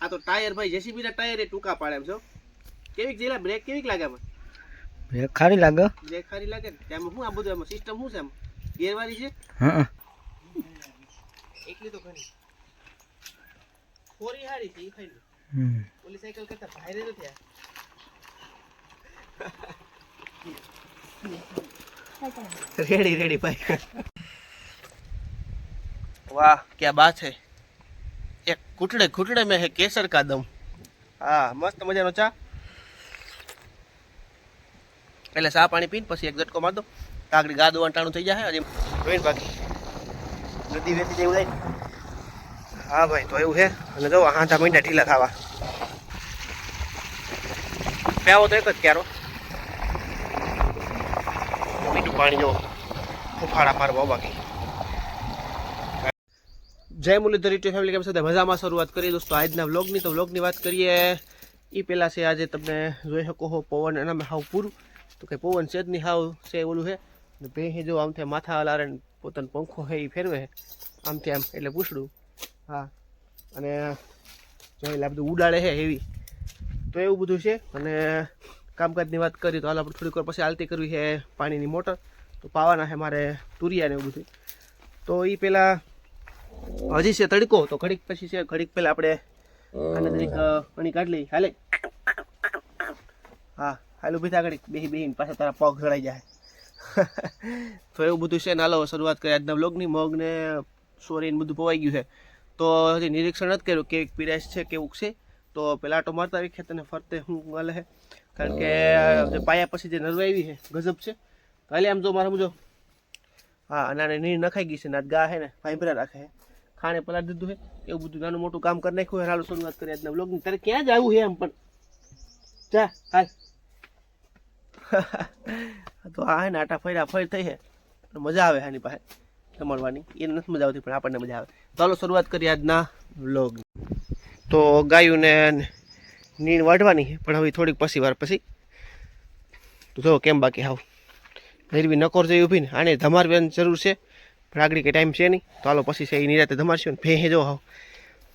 આ તો ટાયર ભાઈ જેસીબી ના ટાયર એ ટૂંકા પાડે એમ છો? કેવીક જેલા બ્રેક કેવીક લાગે આમાં? બ્રેક ખારી લાગે. બ્રેક ખારી લાગે ને? એમાં શું આ બધું એમાં સિસ્ટમ શું છે એમ ગેરવારી છે? હા એકલી તો ઘણી ફોરી હારી છે ઈ ખાઈ હમ. ઓલી સાયકલ કરતા ભાઈરે નથી આ રેડી રેડી ભાઈ વાહ ક્યાં બાત છે? એક ઘૂંટડે ઘૂંટડે મેં હે કેસર કાદમ હા મસ્ત મજાનો ચા. એટલે સા પાણી પીને પછી એક ઝટકો માર દો કાકડી ગા અંટાણું થઈ જાય હજી જોઈને બાકી. નદી વેતી જેવું થાય? હા ભાઈ તો એવું હે. અને જો હા તા મહિના ઢીલા થવા. પ્યાવો તો એક જ ક્યારો. મીઠું પાણી જો ફૂફાડા મારવા બાકી. જય મુરલીધર યુટ્યુબ ફેમિલી કેમ સાથે મજામાં શરૂઆત કરીએ. દોસ્તો, આજના વ્લોગની તો વ્લોગની વાત કરીએ. એ પહેલાં છે આજે તમને જોઈ શકો હો, પવન એનામાં હાવ પૂરું. તો કંઈ પવન છે જ નહીં, હાવ છે ઓલું છે. ને ભેહે જો આમથી માથા લારે પોતાનો પંખો છે એ ફેરવે. આમથી આમ એટલે પૂછડું. હા. અને જો એટલે બધું ઉડાડે છે એવી તો એવું બધું છે. અને કામકાજની વાત કરી તો હાલ આપણે થોડીક વાર પછી આલતી કરવી છે પાણીની મોટર. તો પાવાના છે મારે તુરિયા ને એવું બધું. તો એ પહેલાં હજી છે તડકો તો ઘડીક પછી છે ઘડીક પહેલા આપણે આને તરીક પાણી કાઢી લઈ હાલે. હા હાલું બીજા ઘડીક. બેહી બેહીને પાછા તારા પગ જડાઈ જાય. તો એવું બધું છે. ને હાલો શરૂઆત કરી આજના બ્લોગની મગ ને સોરી બધું પવાઈ ગયું છે. તો હજી નિરીક્ષણ નથી કર્યું કેવી પીરાશ છે કેવું છે. તો પેલા આટો મારતા આવી ખેતરને ફરતે શું ગાલે છે કારણ કે પાયા પછી જે નરવા આવી છે ગજબ છે. હાલે આમ જો મારે સમજો હા અને નીર નખાઈ ગઈ છે ને ગા છે ને ફાઈબરા રાખે છે ખાણે પલાળ દીધું છે એવું બધું નાનું મોટું કામ કરી નાખ્યું હાલો શરૂઆત કરી આજના બ્લોગની તારે ક્યાં જ આવ્યું છે એમ પણ. જા, હાલ. તો આ હે ને આટા ફર્યા ફર થઈ છે મજા આવે આની પાસે. જમણવાની એ નથી મજા આવતી, પણ આપણને મજા આવે. ચાલો શરૂઆત કરીએ આજના બ્લોગ તો ગાયુંને નીણ વાઢવાની છે પણ હવે થોડીક પછી, વાર પછી. તો જો, કેમ બાકી હાવ. નિર્વી નકોર જેવી ઊભી ને. આને ધમારવાની જરૂર છે. પણ આગળ કંઈ ટાઈમ છે નહીં. તો હાલો પછી છે એ નિરાતે ધમારશું ને ભેહે જો હાવ.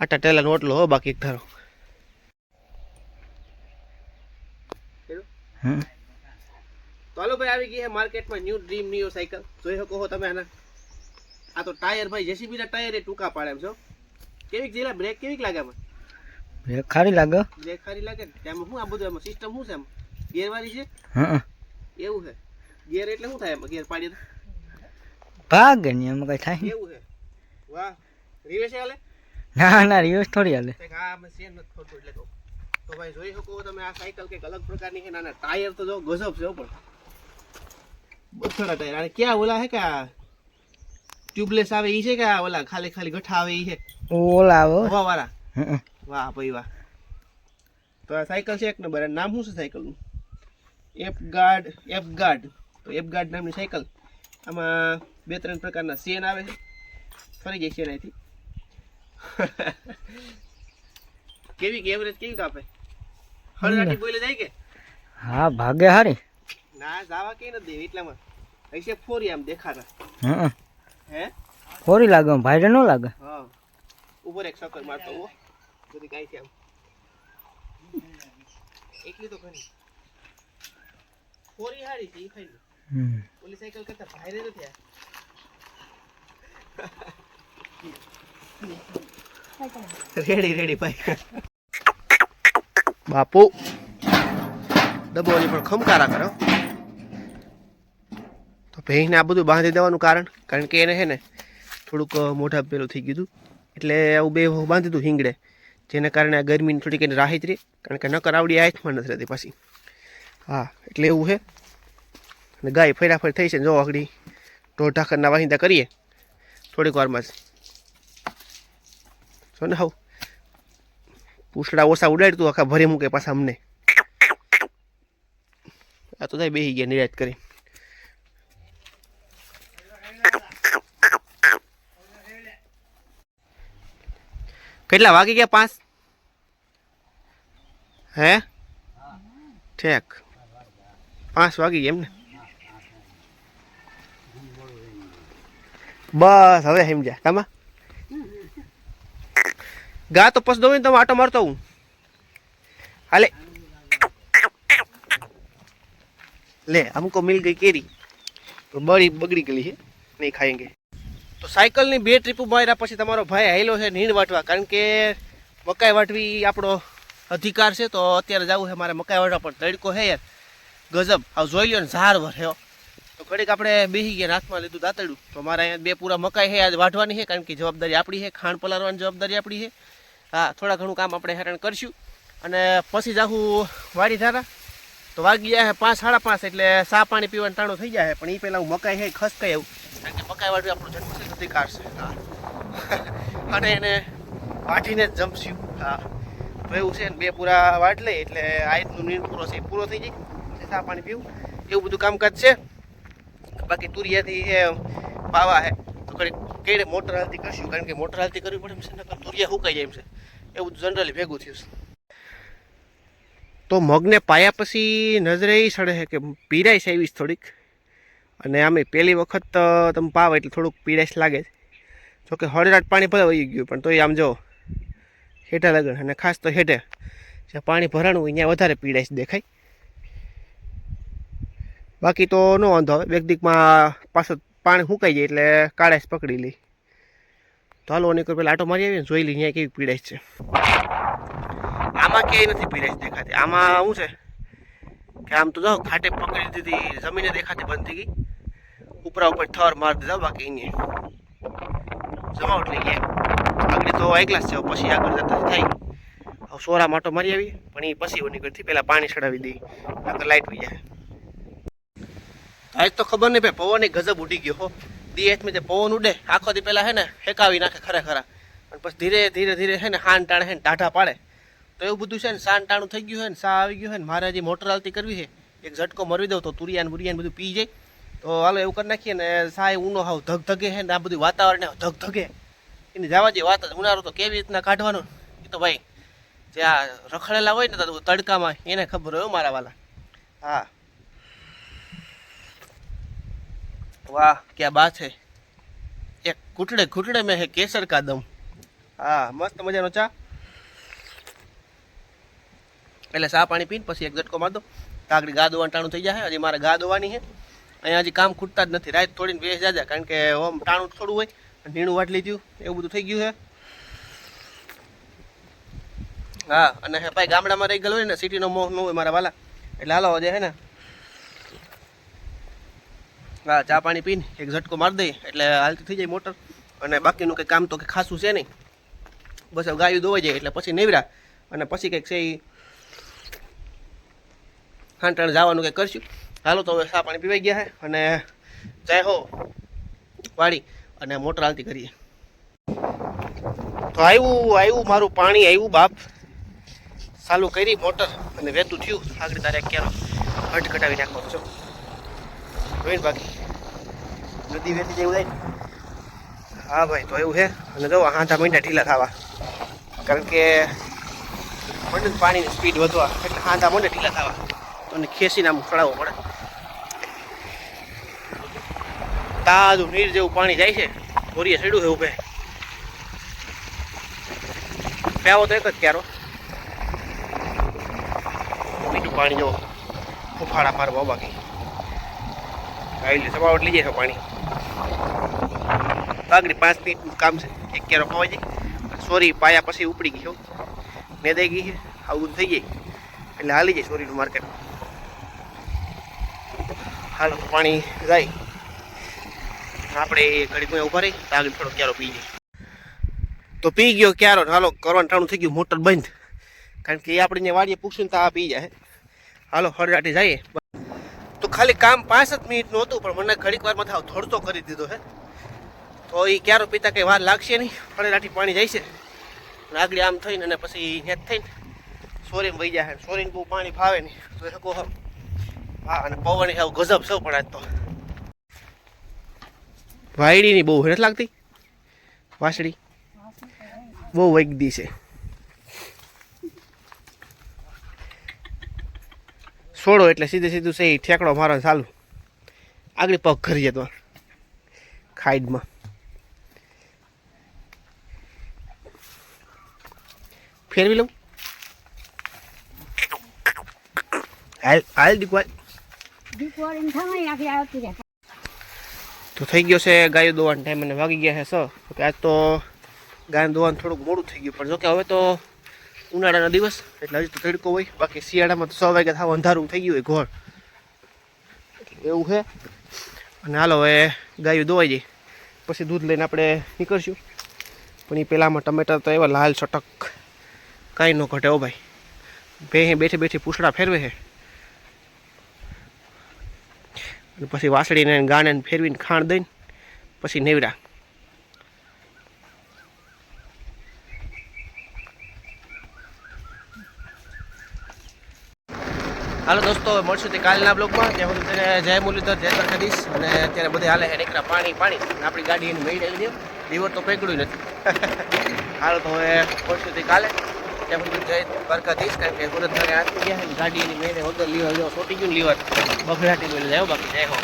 આટા ટેલાનો ઓટલો હો બાકી એક ધારો. તો હાલો ભાઈ આવી ગઈ છે માર્કેટમાં ન્યૂ ડ્રીમ ન્યુ સાયકલ જોઈ શકો છો તમે આના. આ તો ટાયર ભાઈ જેસીબી ના ટાયર એ ટૂંકા પાડે એમ છો. કેવીક જેલા બ્રેક કેવીક લાગે આમાં? બ્રેક ખારી લાગે. બ્રેક ખારી લાગે તેમાં શું આ બધું એમાં સિસ્ટમ શું છે એમ ગેરવાળી છે? હા એવું છે. ગેર એટલે શું થાય એમાં ગેર પાડીએ ભાગે ને એમાં કઈ થાય એવું છે? વાહ. રિવેશ હાલે? ના ના રિવર્સ થોડી હાલે. કંઈક આ મશીન નથી ખોટું એટલે તો ભાઈ જોઈ શકો તમે આ સાયકલ કંઈક અલગ પ્રકારની છે નાના ટાયર તો જો ગજબ છે પણ. બથડા ટાયર અને ક્યાં ઓલા છે કે ટ્યુબલેસ આવે ઈ છે કે ઓલા ખાલી ખાલી ગઠ્ઠા આવે ઈ છે? ઓલા આવો વાહ વાળા વાહ ભાઈ વાહ. તો આ સાયકલ છે એક નંબર. નામ શું છે સાયકલનું એફ ગાર્ડ એફ ગાર્ડ તો એફ ગાર્ડ નામની સાયકલ આમાં બે ત્રણ પ્રકારના સેન આવે છે. ફરી ગઈ સેન અહીંથી કેવી એવરેજ કેવી કાપે? હળગાટી બોલે જાય કે? હા ભાગે હારી. ના જાવા કે નથી દેવી એટલામાં. હશે ફોરી આમ દેખાતા. હમ. હે? ફોરી લાગે ભાઈ ન લાગે. હા. ઉપર એક સકર મારતો હો બધી કાંઈ છે આમ. એકલી તો ઘણી. ફોરી હારી છે ઈ હમ. ઓલી સાયકલ કરતા ભાઈરે નથી આ. રેડી રેડી ભાઈ બાપુ ડબોલી પણ ખમકારા કરો. તો ભેંસને આ બધું બાંધી દેવાનું કારણ કારણ કે એને છે ને થોડુંક મોઢા પેલું થઈ ગયું એટલે આવું બે બાંધી દીધું હિંગડે જેના કારણે આ ગરમીની થોડીક એને રાહત રહી, કારણ કે નકર આવડી આંખમાં નથી રહેતી પાછી. હા, એટલે એવું છે. અને ગાય ફેરાફેર થઈ છે જો આગળ ઢોર ઢાકરના વાહિંદા કરીએ. થોડીક વારમાં જ. જો ને હાવ. પૂછડા ઓછા ઉડાડતું આખા ભરી મૂકે પાછા અમને. આ તો થાય બેસી ગયા, નિરાશ કરી. કેટલા વાગી ગયા પાંચ? હે? ઠેક. પાંચ વાગી ગયા એમ ને બસ, હવે સમજ્યા. કામાં? ગા તો પસ દઉં તમે આટો મારતો હું હાલે. લે, અમુકો મિલ ગઈ કેરી. તો બળી બગડી ગયેલી છે. નહીં ખાઈંગે તો સાયકલની બે ટ્રીપ માર્યા પછી તમારો ભાઈ હાઈલો છે નીણ વાટવા. કારણ કે મકાઈ વાટવી આપણો અધિકાર છે, તો અત્યારે જવું છે. મારે મકાઈ વાટવા પણ તડકો છે યાર. ગજબ. આવ જોઈ લ્યો ને ઝાર વર તો ઘડીક આપણે બેસી ગયા હાથમાં લીધું દાંતડું તો મારે અહીંયા બે પૂરા મકાઈ છે, આજ વાઢવાની છે, કારણ કે જવાબદારી આપણી છે, ખાંડ પલાળવાની જવાબદારી આપણી છે. હા, થોડા ઘણું કામ આપણે હેરાન કરશું. અને પછી જાહું વાડી ધારા. તો વાગી જાય પાંચ, સાડા પાંચ, એટલે સા પાણી પીવાનું ટાણું થઈ જાય પણ એ પહેલાં હું મકાઈ છે ખસકાઈ આવું. કારણ કે મકાઈ વાટવી આપણું જન્મસિદ્ધ અધિકાર છે. અને એને વાટીને જ જમશું. હા. તો એવું છે ને, બે પૂરા વાટ લઈ એટલે આજનું નીર પૂરો છે પૂરો થઈ જાય. સા પાણી પીવું. એવું બધું કામકાજ છે. બાકી તુરિયાથી એ પાવા છે તો ઘડી કેડે મોટર હાલતી કરશું? કારણ કે મોટર હાલતી કરવી પડે એમ છે, નકર તુરિયા સુકાઈ જાય એમ છે. એવું જનરલી ભેગું થયું છે. તો મગને પાયા પછી નજરે એ સડે છે કે પીરાઈશ આવી થોડીક? અને આમે પહેલી વખત તમે પાવ એટલે થોડુંક પીરાઈશ લાગે છે. જોકે હળરાટ પાણી ભલે વહી ગયું, પણ તોય આમ જો, હેઠા લગન. અને ખાસ તો હેઠે જ્યાં પાણી ભરાણું હોય, ત્યાં વધારે પીડાઈશ દેખાય. બાકી તો ન વાંધો આવે. વ્યક્તિકમાં પાછું પાણી સુકાઈ જાય એટલે કાળાશ પકડી લે. તો હાલો નીકળ પેલા આટો મારી આવીને જોઈ લઈ અહીંયા કેવી પીડાઈશ છે. આમાં ક્યાંય નથી પીરાશ દેખાતી. આમાં શું છે? કે આમ તો જાઓ, ખાટે પકડી દીધી, જમીને દેખાતી બંધ થઈ ગઈ. ઉપરા ઉપર થર માર દીધા, બાકી અહીંયા. જમાવટ લઈ ગયા. આગળ તો એક ગ્લાસ છે પછી આગળ જતા થાય. હવે સોરા માટો મારી આવી પણ એ પછી નીકળતી પહેલાં પાણી ચડાવી દઈ નકર લાઈટ વહી જાય. આજ તો ખબર નહીં, ભાઈ, પવનની ગજબ ઉડી ગયો હો. દી હાથમાં જે પવન ઉડે. આખો દી પહેલાં હે ને, હેકાવી નાખે ખરેખર. અને પછી ધીરે ધીરે ધીરે હે ને, હાન ટાણે હે ને ટાઢા પાડે. તો એવું બધું છે ને, સાન ટાણું થઈ ગયું છે ને, સા આવી ગયું હોય ને મારે હજી મોટર હાલતી કરવી છે એક ઝટકો મરવી દઉં તો તુરિયાન, બુરિયાન બધું પી જાય. તો હાલો એવું કરી નાખીએ ને સા ઊનો હાવ ધગ હે ને, આ બધું વાતાવરણ ધગધગે ધગ ધગે. એની જવા જે વાત ઉનાળો તો કેવી રીતના કાઢવાનો? એ તો ભાઈ, જે આ રખડેલા હોય ને તડકામાં, એને ખબર હોય મારા વાલા. હા. વાહ. ક્યાં બાત છે? એક ઘૂંટડે ઘૂંટડે મેં હે કેસર કાદમ હા મસ્ત મજાનો ચા. એટલે ચા પાણી પીને પછી એક ઝટકો માર દો આગળ ગા દોવાનું ટાણું થઈ જાય હજી મારે ગા દોવાની છે અહીંયા હજી કામ ખૂટતા જ નથી રાત થોડીને બેસ જાજા કારણ કે ઓમ ટાણું થોડું હોય. નીણું વાટલી થયું એવું બધું થઈ ગયું છે હા અને હે ભાઈ ગામડામાં રહી ગયેલો હોય ને સિટીનો મોહ ન હોય મારા વાલા. એટલે હાલો આજે હે ને. હા ચા પાણી પીને એક ઝટકો મારી દઈએ, એટલે હાલતી થઈ જાય મોટર. અને બાકીનું કંઈ કામ તો કંઈ ખાસું છે નહીં. બસ ગાયું દોવાઈ જાય, એટલે પછી નેવરા. અને પછી કંઈક છે એ હાંટાણ જવાનું કંઈક કરશું. હાલો તો હવે ચા પાણી પીવાઈ ગયા છે અને જય હો વાળી અને મોટર હાલતી કરીએ. તો આવ્યું આવ્યું મારું પાણી આવ્યું બાપ. ચાલુ કરી મોટર. અને વહેતું થયું. આગળ તારે ક્યારો હટ કટાવી નાખવાનો છો. જોઈને બાકી. નદી વેતી જેવું થાય હા ભાઈ, તો એવું છે. અને જો હાથા મહિના ઢીલા થવા કારણ કે મંડે પાણીની સ્પીડ વધવા. એટલે હાથા મંડે ઢીલા થવા તો એને ખેંચીને આમ ખડાવવો પડે. તાજું નીર જેવું પાણી જાય છે. ધોરીએ ચડ્યું છે ઉભે. પ્યાવો તો એક જ ક્યારો. મીઠું પાણી જો ફૂફાડા મારવા બાકી. એટલે સવાવટ લઈ જાય પાણી. આગળ પાંચ મિનિટનું કામ છે. એક ક્યારો ખવાઈ જાય. સોરી, પાયા પછી ઉપડી ગયો મેદાઈ ગઈ આવું થઈ જાય. એટલે હાલી જાય સોરીનું માર્કેટ હાલો, પાણી જાય. આપણે ઘડી કોઈ ઊભા રહી આગળ થોડો ક્યારો પી જાય. તો પી ગયો ક્યારો હાલો, કરવાનું ટાણું થઈ ગયું, મોટર બંધ. કારણ કે એ આપણે વાડીએ પૂછ્યું ને તો આ પી જાય. હાલો હળરાટી જઈએ. ખાલી કામ પાંચ જ મિનિટનું હતું, પણ મને ઘડીક વારમાં થાવ થોડતો કરી દીધો છે તો એ ક્યારો પીતા કંઈ વાર લાગશે નહીં હળરાટી પાણી જાય છે. આગળ આમ થઈને અને પછી હેત થઈને સોરી વહી જાય સોરીને બહુ પાણી ફાવે નહીં. તો શકો હા અને પવન આવું ગજબ સૌ પણ આજ તો. વાયડીની બહુ હેઠ લાગતી? વાસડી બહુ વૈગદી છે. છોડો એટલે સીધે સીધું છે ઈ ઠેકડો મારો ચાલુ. આગળ પગ કરીએ જતો ખાઈડમાં ફેરવી લઉં? હાલ હાલ દીકવા દીકરીને થવાય નાખી આવતી રહે. તો થઈ ગયો છે ગાયો દોવાનો ટાઈમ અને વાગી ગયા છે સ. કે આજ તો ગાય દોવાનું થોડુંક મોડું થઈ ગયું. પણ જોકે હવે તો ઉનાળાનો દિવસ, એટલે હજી તો તડકો હોય. બાકી શિયાળામાં તો સો વાગ્યા થાવ અંધારું થઈ ગયું હોય એટલે એવું છે. અને હાલો હવે ગાયું દોવાઈ જઈ. પછી દૂધ લઈને આપણે નીકળશું. પણ એ પહેલાંમાં ટમેટા તો એવા લાલ ચટક કાંઈ ન ઘટે ઓ ભાઈ. બે બેઠી બેઠી પૂછડા ફેરવે છે. અને પછી વાસળીને ગાને ફેરવીને ખાણ દઈને પછી નેવડા હાલો દોસ્તો મળશું તે કાલના બ્લોગમાં. ત્યાં સુધી તેને જય મુરલીધર જય દ્વારકાધીશ. અને અત્યારે બધે હાલે નીકળ્યા પાણી પાણી. અને આપણી ગાડી એની મેળવી દે લીવર તો પકડ્યું નથી. હાલો તો હવે મળશું તે કાલે. ત્યાં સુધી જય દ્વારકાધીશ કારણ કે સુરત ઘરે આટલી ગયા ગાડી એની મેળે વગર લીવર જો સોટી ગયું લીવર. બગડાટી મેળવી જાય બાકી જય હો.